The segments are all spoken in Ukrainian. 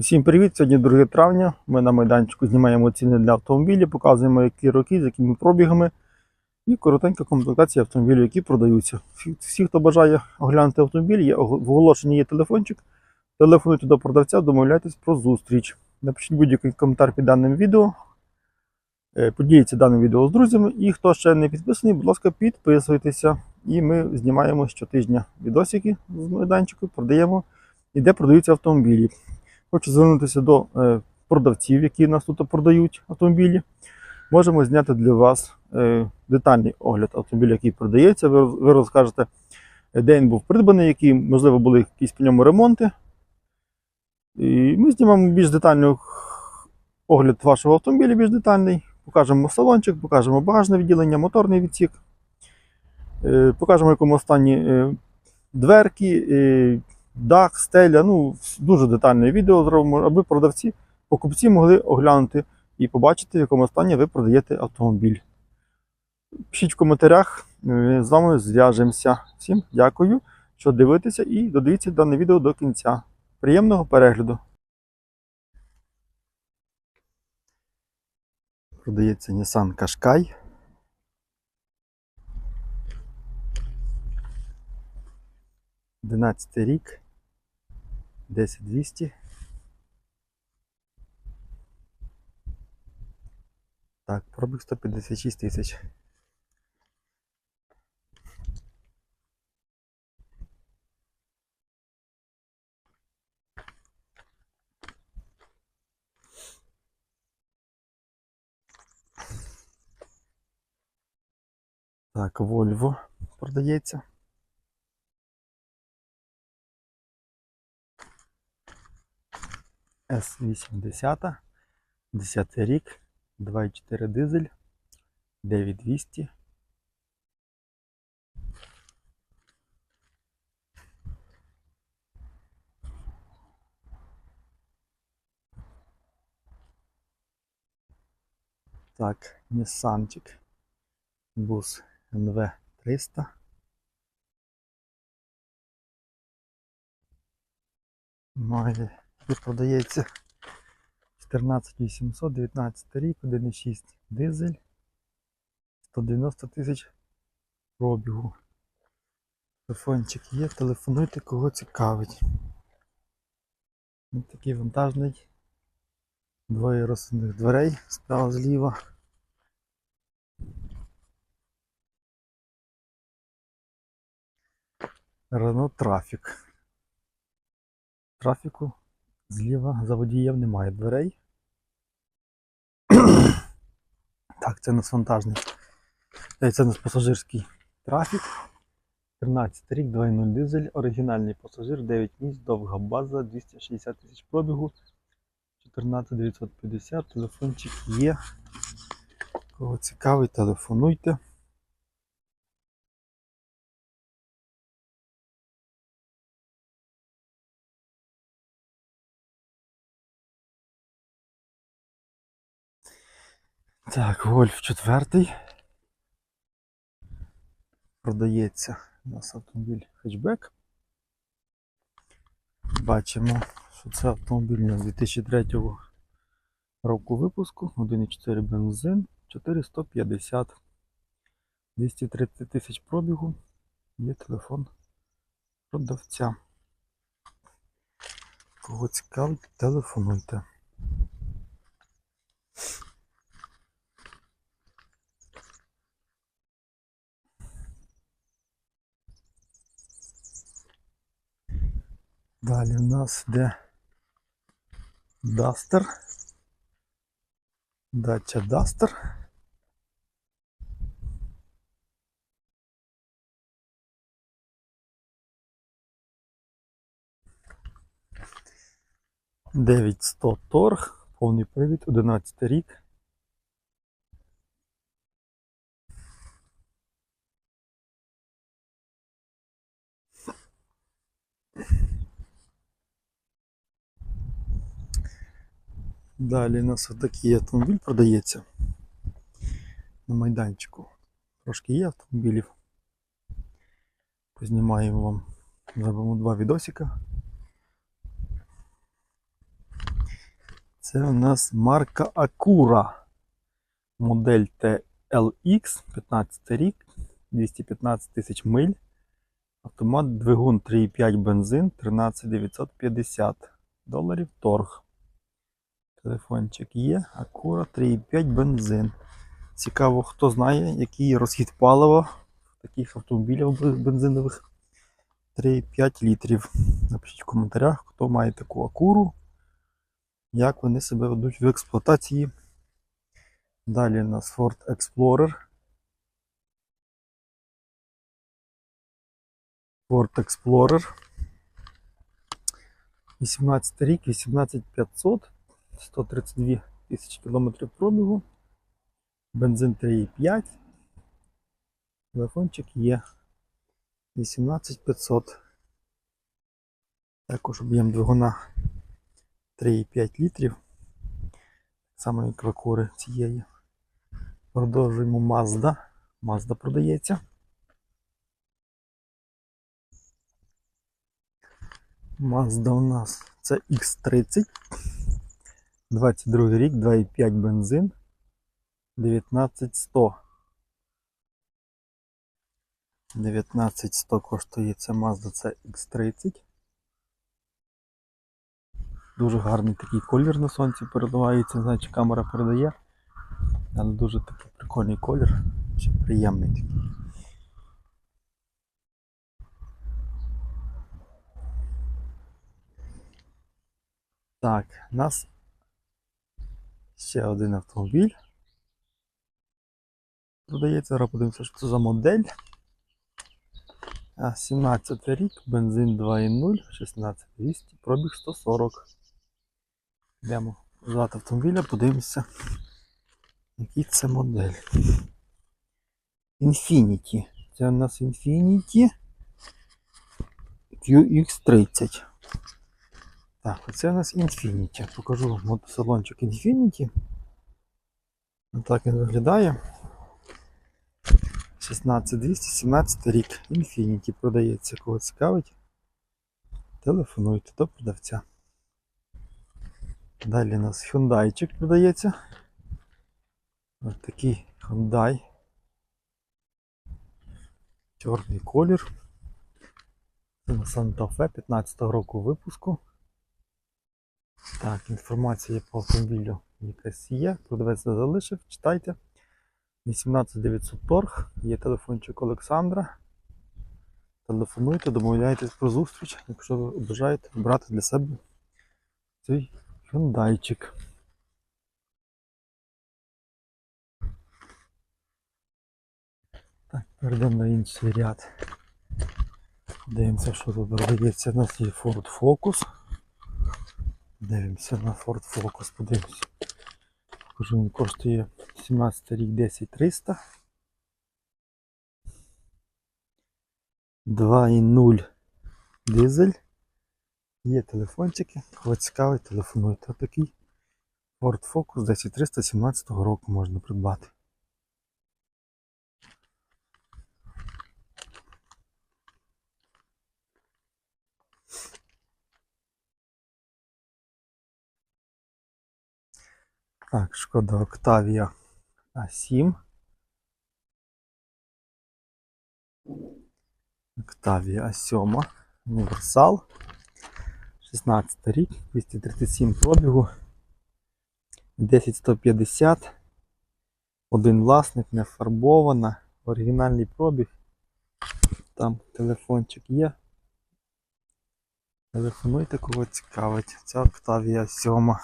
Всім привіт! Сьогодні 2 травня. Ми на майданчику знімаємо ціни для автомобілів, показуємо, які роки, з якими пробігами. І коротенька комплектація автомобілів, які продаються. Всі, хто бажає оглянути автомобіль, є, в оголошенні є телефончик. Телефонуйте до продавця, домовляйтесь про зустріч. Напишіть будь-який коментар під даним відео. Е, Поділіться даним відео з друзями. І хто ще не підписаний, будь ласка, підписуйтеся. І ми знімаємо щотижня відосики з майданчику, продаємо і де продаються автомобілі. Хочу звернутися до е, продавців, які нас тут продають автомобілі. Можемо зняти для вас е, детальний огляд автомобіля, який продається. Ви, розкажете, е, де він був придбаний, які, можливо, були якісь по ньому ремонти. І ми знімемо більш детальний огляд вашого автомобіля, більш детальний. Покажемо салончик, покажемо багажне відділення, моторний відсік. Покажемо, якому стані е, дверки, дах, стеля. Ну, дуже детальне відео зробимо, аби продавці, покупці могли оглянути і побачити, в якому стані ви продаєте автомобіль. Пишіть в коментарях, з вами зв'яжемося. Всім дякую, що дивитеся і додивіться дане відео до кінця. Приємного перегляду! Продається Nissan Qashqai. Одинадцятий рік. 10200. Так, пробіг 156 тисяч. Так, Volvo продається. С80, 10 рік, 2,4 дизель, 9200. Так, Ніссанчик. Бус НВ 300. Має і продається 14800, 19 рік, 1,6 дизель, 190 тисяч пробігу. Телефончик є, телефонуйте, кого цікавить. Ось такий вантажний. Двоє розсувних дверей справа зліва. Renault Трафік. Трафіку зліва за водієм немає дверей. так, це у нас вантажний. Е, Це у нас пасажирський трафік. 13 рік, 2.0 дизель, оригінальний пасажир, 9 місць, довга база, 260 тисяч пробігу, 14 950, телефончик є. Кого цікавий, телефонуйте. Так, Вольф четвертий. Продається у нас автомобіль хетчбек. Бачимо, що це автомобіль нас 2003 року випуску, 1,4 бензин, 450, 230 тисяч пробігу. Є телефон продавця. Кого цікавить, телефонуйте. Далі у нас йде Duster. Дача Duster. Дев'ять сто торг, повний привід, 11 рік. Далі у нас такий автомобіль продається на майданчику. Трошки є автомобілів. Познімаємо вам, зробимо два відосика. Це у нас марка Acura. Модель TLX, 15 рік, 215 тисяч миль. Автомат двигун 3,5 бензин 13950 доларів торг. Телефончик є. Acura 3,5 бензин. Цікаво, хто знає, який розхід палива в таких автомобілях бензинових 3,5 літрів. Напишіть в коментарях, хто має таку акуру, як вони себе ведуть в експлуатації. Далі у нас Ford Explorer. Ford Explorer. 18 рік, 18500, 132 тисячі кілометрів пробігу. Бензин 3,5. Телефончик є 18500. Також об'єм двигуна 3,5 літрів. Саме як цієї. Продовжуємо Mazda. Mazda продається. Mazda у нас це X30. 22 рік, 2,5 бензин. 19100. 19100 коштує ця Mazda це X30. Дуже гарний такий колір на сонці передавається, чи камера передає. Але дуже такий прикольний колір, ще приємний такий. Так, нас ще один автомобіль. Продається, зараз подивимося, що це за модель. А, 17 рік, бензин 2.0, 16200, пробіг 140. Йдемо взяти автомобіля, подивимося, який це модель. Infiniti. Це у нас Infiniti QX30. Так, оце у нас Infiniti. Покажу вам мотосалончик Infiniti. Так він виглядає. 16217 рік. Infiniti продається. Кого цікавить? Телефонуйте до продавця. Далі у нас Hyundai продається. Ось такий Hyundai. Чорний колір. Це на Santa Fe 15 року випуску. Так, інформація по автомобілю якась є. Продавець не залишив, читайте. 18900 торг, є телефончик Олександра. Телефонуйте, домовляйтесь про зустріч, якщо ви бажаєте брати для себе цей Hyundaiчик. Так, перейдемо на інший ряд. Дивимося, що тут продається. У нас є Ford Focus. Дивимося на Ford Focus, подивимося. Покажу, він коштує 17 рік 10300. 2.0 дизель. Є телефончики, кого цікавить, телефонуйте. Такий Ford Focus 10317 року можна придбати. Так, шкода Octavia A7. Octavia A7. Універсал. 16 рік, 237 пробігу. 10150. Один власник, не фарбована. Оригінальний пробіг. Там телефончик є. Телефонуйте, кого цікавить. Ця Octavia 7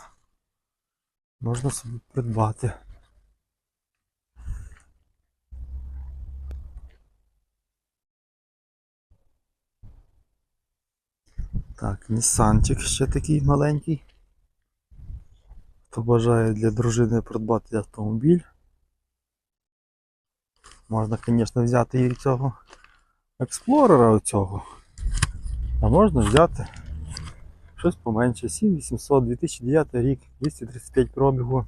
можна собі придбати. Так, Нісанчик ще такий маленький. Хто бажає для дружини придбати автомобіль. Можна, звісно, взяти і цього експлорера оцього. А можна взяти щось поменше. 7800, 2009 рік, 235 пробігу.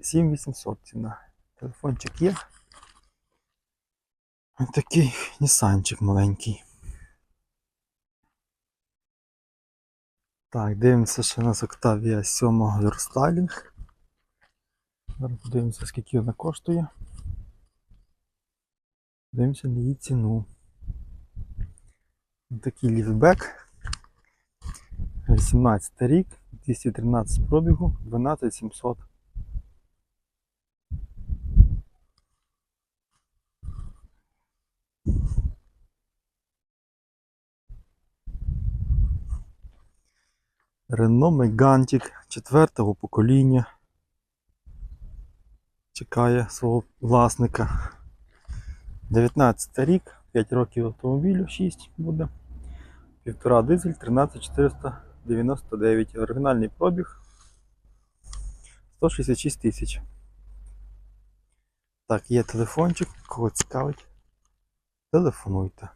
7800 ціна. Телефончик є. Ось такий Нісанчик маленький. Так, дивимося, що у нас Octavia 7 рестайлінг. Зараз подивимося, скільки вона коштує. Дивимося на її ціну. Такий ліфтбек. 18 рік, 213 пробігу, 12700. Renault Megantик четвертого покоління. Чекає свого власника. 19 рік, 5 років автомобілю, 6 буде. Півтора дизель, 13499. Оригінальний пробіг 166 тисяч. Так, є телефончик, кого цікавить. Телефонуйте.